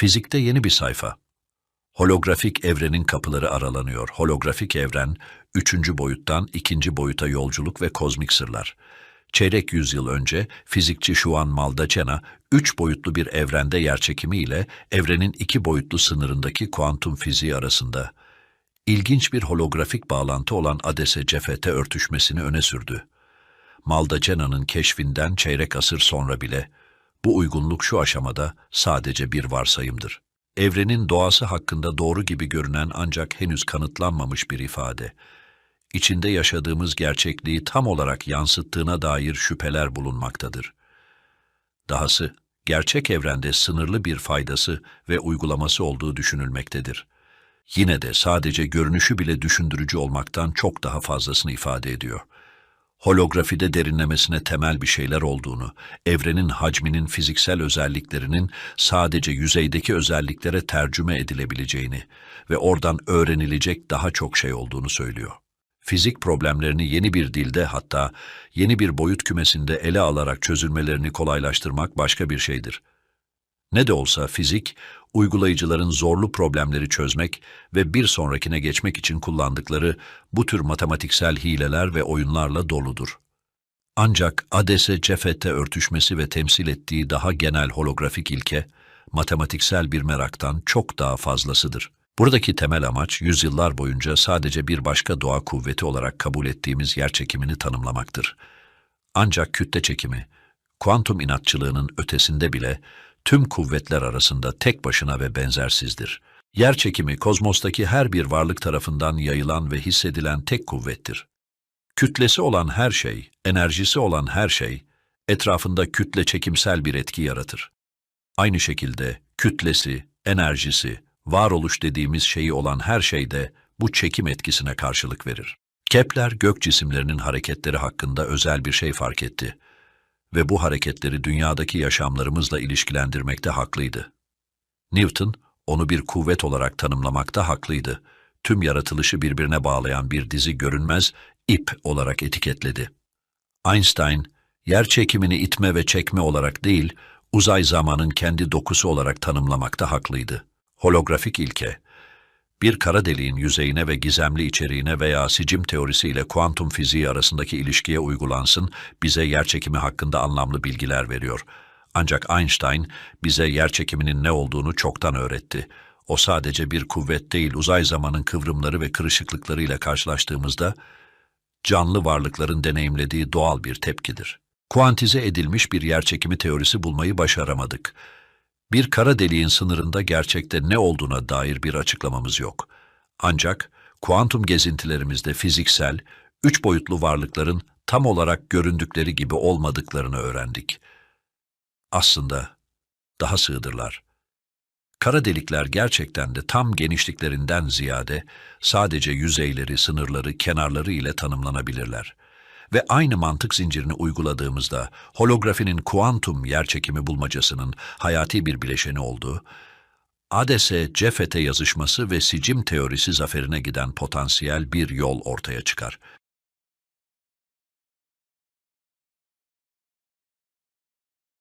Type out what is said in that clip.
Fizikte yeni bir sayfa. Holografik evrenin kapıları aralanıyor. Holografik evren, üçüncü boyuttan ikinci boyuta yolculuk ve kozmik sırlar. Çeyrek yüzyıl önce fizikçi Juan Maldacena, üç boyutlu bir evrende yerçekimi ile evrenin iki boyutlu sınırındaki kuantum fiziği arasında ilginç bir holografik bağlantı olan ADS-CFT örtüşmesini öne sürdü. Maldacena'nın keşfinden çeyrek asır sonra bile bu uygunluk şu aşamada sadece bir varsayımdır. Evrenin doğası hakkında doğru gibi görünen ancak henüz kanıtlanmamış bir ifade. İçinde yaşadığımız gerçekliği tam olarak yansıttığına dair şüpheler bulunmaktadır. Dahası, gerçek evrende sınırlı bir faydası ve uygulaması olduğu düşünülmektedir. Yine de sadece görünüşü bile düşündürücü olmaktan çok daha fazlasını ifade ediyor holografide derinlemesine temel bir şeyler olduğunu, evrenin hacminin fiziksel özelliklerinin sadece yüzeydeki özelliklere tercüme edilebileceğini ve oradan öğrenilecek daha çok şey olduğunu söylüyor. Fizik problemlerini yeni bir dilde hatta yeni bir boyut kümesinde ele alarak çözülmelerini kolaylaştırmak başka bir şeydir. Ne de olsa fizik, uygulayıcıların zorlu problemleri çözmek ve bir sonrakine geçmek için kullandıkları bu tür matematiksel hileler ve oyunlarla doludur. Ancak ADES'e cefette örtüşmesi ve temsil ettiği daha genel holografik ilke, matematiksel bir meraktan çok daha fazlasıdır. Buradaki temel amaç, yüzyıllar boyunca sadece bir başka doğa kuvveti olarak kabul ettiğimiz yerçekimini tanımlamaktır. Ancak kütle çekimi, kuantum inatçılığının ötesinde bile tüm kuvvetler arasında tek başına ve benzersizdir. Yer çekimi kozmostaki her bir varlık tarafından yayılan ve hissedilen tek kuvvettir. Kütlesi olan her şey, enerjisi olan her şey, etrafında kütle çekimsel bir etki yaratır. Aynı şekilde kütlesi, enerjisi, varoluş dediğimiz şeyi olan her şey de bu çekim etkisine karşılık verir. Kepler gök cisimlerinin hareketleri hakkında özel bir şey fark etti ve bu hareketleri dünyadaki yaşamlarımızla ilişkilendirmekte haklıydı. Newton, onu bir kuvvet olarak tanımlamakta haklıydı. Tüm yaratılışı birbirine bağlayan bir dizi görünmez ip olarak etiketledi. Einstein, yer çekimini itme ve çekme olarak değil, uzay zamanın kendi dokusu olarak tanımlamakta haklıydı. Holografik ilke, bir kara deliğin yüzeyine ve gizemli içeriğine veya sicim teorisiyle kuantum fiziği arasındaki ilişkiye uygulansın, bize yerçekimi hakkında anlamlı bilgiler veriyor. Ancak Einstein bize yerçekiminin ne olduğunu çoktan öğretti. O sadece bir kuvvet değil, uzay zamanın kıvrımları ve kırışıklıklarıyla karşılaştığımızda canlı varlıkların deneyimlediği doğal bir tepkidir. Kuantize edilmiş bir yerçekimi teorisi bulmayı başaramadık. Bir kara deliğin sınırında gerçekte ne olduğuna dair bir açıklamamız yok. Ancak kuantum gezintilerimizde fiziksel, üç boyutlu varlıkların tam olarak göründükleri gibi olmadıklarını öğrendik. Aslında daha sığdırlar. Kara delikler gerçekten de tam genişliklerinden ziyade sadece yüzeyleri, sınırları, kenarları ile tanımlanabilirler ve aynı mantık zincirini uyguladığımızda holografinin kuantum yerçekimi bulmacasının hayati bir bileşeni olduğu, ADS-CFT yazışması ve sicim teorisi zaferine giden potansiyel bir yol ortaya çıkar.